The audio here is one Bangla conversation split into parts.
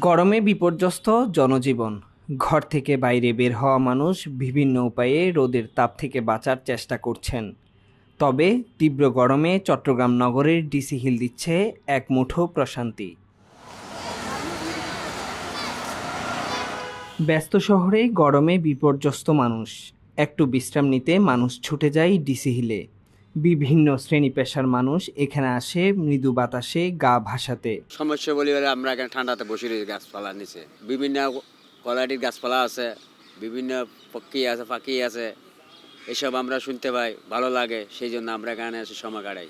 গরমে বিপর্যস্ত জনজীবন। ঘর থেকে বাইরে বের হওয়া মানুষ বিভিন্ন উপায়ে রোদের তাপ থেকে বাঁচার চেষ্টা করছেন। তবে তীব্র গরমে চট্টগ্রাম নগরের ডিসি হিল দিচ্ছে এক মুঠো প্রশান্তি। ব্যস্ত শহরে গরমে বিপর্যস্ত মানুষ। একটু বিশ্রাম নিতে মানুষ ছুটে যায় ডিসি হিলে। বিভিন্ন শ্রেণি পেশার মানুষ এখানে আসে মৃদু বাতাসে গা ভাসাতে। সমস্যা বলি আমরা এখানে ঠান্ডাতে বসে রয়েছি গাছপালা নিচে। বিভিন্ন কোয়ালিটির গাছপালা আছে বিভিন্ন পক্ষী আছে পাখি আছে। এসব আমরা শুনতে পাই ভালো লাগে সেই জন্য আমরা এখানে এসে সময় কাটাই।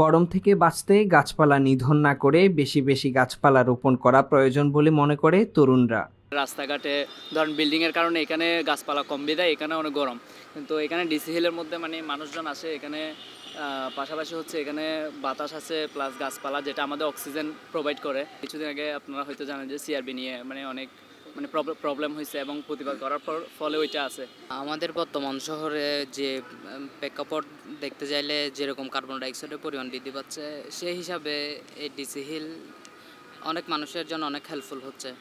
গরম থেকে বাঁচতে গাছপালা নিধন না করে বেশি বেশি গাছপালা রোপণ করা প্রয়োজন বলে মনে করে তরুণরা। রাস্তাঘাটে, ধরেন বিল্ডিংয়ের কারণে এখানে গাছপালা কম বিদায়, এখানে অনেক গরম। কিন্তু এখানে ডিসি হিলের মধ্যে মানে মানুষজন আসে, এখানে পাশাপাশি হচ্ছে এখানে বাতাস আছে প্লাস গাছপালা, যেটা আমাদের অক্সিজেন প্রোভাইড করে। কিছুদিন আগে আপনারা হয়তো জানেন যে সিআরবি নিয়ে মানে অনেক মানে প্রবলেম হয়েছে এবং প্রতিবাদ করার পর- ফলে ওইটা আছে। আমাদের বর্তমান শহরে যে প্রেক্ষাপট দেখতে চাইলে যেরকম কার্বন ডাইঅক্সাইডের পরিমাণ বৃদ্ধি পাচ্ছে, সেই হিসাবে এই ডিসি হিল অনেক মানুষের জন্য অনেক হেল্পফুল হচ্ছে।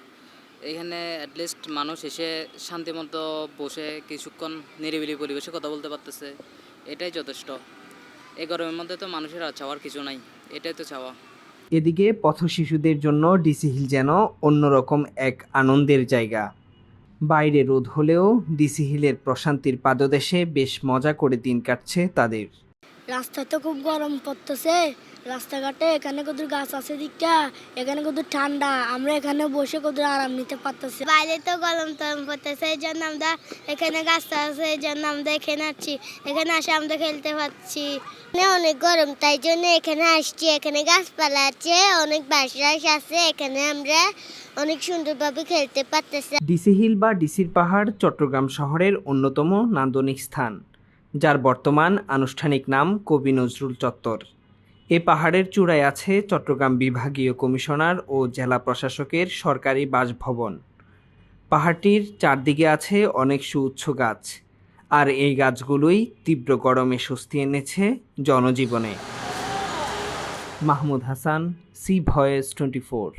এখানে অ্যাটলিস্ট মানুষ এসে শান্তিমতো বসে কিছুক্ষণ নিরিবিলি পরিবেশে কথা বলতে পারতেছে, এটাই যথেষ্ট। এই গরমের মধ্যে তো মানুষের আর চাওয়ার কিছু নাই, এটাই তো চাওয়া। এদিকে পথ শিশুদের জন্য ডিসি হিল যেন অন্যরকম এক আনন্দের জায়গা। বাইরে রোদ হলেও ডিসি হিলের প্রশান্তির পাদদেশে বেশ মজা করে দিন কাটছে তাদের। রাস্তায় তো খুব গরম পড়তেছে। রাস্তাঘাটে এখানে কত গাছ আছে দিকটা এখানে কত ঠান্ডা আমরা এখানে বসে কত আরাম নিতে পারতেছি। বাইরে তো গরম টরম পড়তেছে এই জন্য আমরা এখানে গাছ আছে এই জন্য আমরা এখানে আসছি এখানে আসে আমরা খেলতে পারছি। এখানে অনেক গরম তাই জন্য এখানে আসছি। এখানে গাছপালা আছে অনেক বাঁশ আছে এখানে আমরা অনেক সুন্দরভাবে খেলতে পারতেছি। ডিসি হিল বা ডিসির পাহাড় চট্টগ্রাম শহরের অন্যতম নান্দনিক স্থান। যার বর্তমান আনুষ্ঠানিক নাম কবি নজরুল চত্বর। এ পাহাড়ের চূড়ায় আছে চট্টগ্রাম বিভাগীয় কমিশনার ও জেলা প্রশাসকের সরকারি বাসভবন। পাহাড়টির চারদিকে আছে অনেক সুউচ্চ গাছ, আর এই গাছগুলোই তীব্র গরমে স্বস্তি এনেছে জনজীবনে। Mahmud Hasan, C voice twenty four.